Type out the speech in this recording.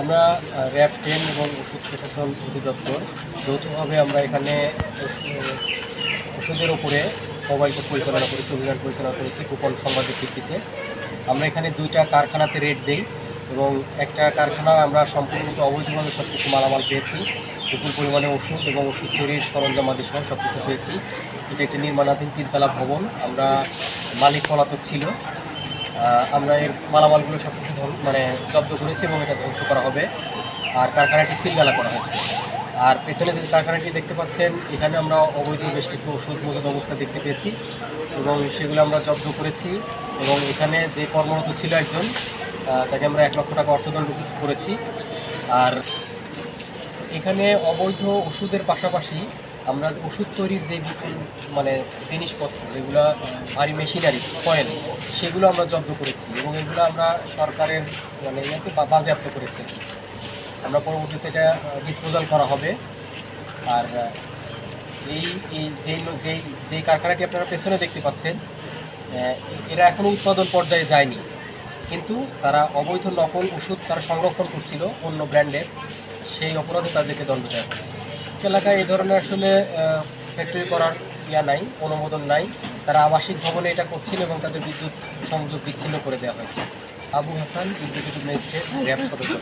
আমরা RAB ten এবং ওষুধ প্রশাসন অধিদপ্তর যৌথভাবে আমরা এখানে ওষুধের ওপরে মোবাইল পরিচালনা করেছি, অভিযান পরিচালনা করেছি, গোপন সংবাদের ভিত্তিতে। আমরা এখানে দুইটা কারখানাতে রেড দিই এবং একটা কারখানায় আমরা সম্পূর্ণরূপে অবৈধভাবে সব কিছু মালামাল পেয়েছি। বিপুল পরিমাণে ওষুধ এবং ওষুধ তৈরির সরঞ্জাম আদি সহ সব কিছু পেয়েছি। এটা একটি নির্মাণাধীন তিনতলা ভবন। আমরা মালিক পলাতক ছিল। আমরা এর মালামালগুলো সব কিছু মানে জব্দ করেছি এবং এটা ধ্বংস করা হবে। আর কারখানাটি সিলগালা করা হয়েছে। আর পেছনে যে কারখানাটি দেখতে পাচ্ছেন, এখানে আমরা অবৈধ বেশ কিছু ওষুধ মজুদ অবস্থা দেখতে পেয়েছি এবং সেগুলো আমরা জব্দ করেছি এবং এখানে যে কর্মরত ছিল একজন তাকে আমরা এক লক্ষ টাকা অর্থদণ্ড করেছি। আর এখানে অবৈধ ওষুধের পাশাপাশি আমরা ওষুধ তৈরির যে মানে জিনিসপত্র, যেগুলো ভারী মেশিনারি কয়েল সেগুলো আমরা জব্দ করেছি এবং এগুলো আমরা সরকারের মানে ইয়াকে বাজেয়াপ্ত করেছি। আমরা পরবর্তীতে এটা ডিসপোজাল করা হবে। আর এই এই যেই যেই যেই কারখানাটি আপনারা পেছনে দেখতে পাচ্ছেন এরা এখনও উৎপাদন পর্যায়ে যায়নি। কিন্তু তারা অবৈধ নকল ওষুধ তারা সংরক্ষণ করছিল অন্য ব্র্যান্ডের সেই অপরাধে তাদেরকে দণ্ড দেওয়া হয়েছে। এলাকায় এই ধরনের আসলে ফ্যাক্টরি করার ইয়া নাই, অনুমোদন নাই। তারা আবাসিক ভবনে এটা করছিল এবং তাদের বিদ্যুৎ সংযোগ বিচ্ছিন্ন করে দেওয়া হয়েছে। Abu Hasan executive magistrate RAB সদস্য।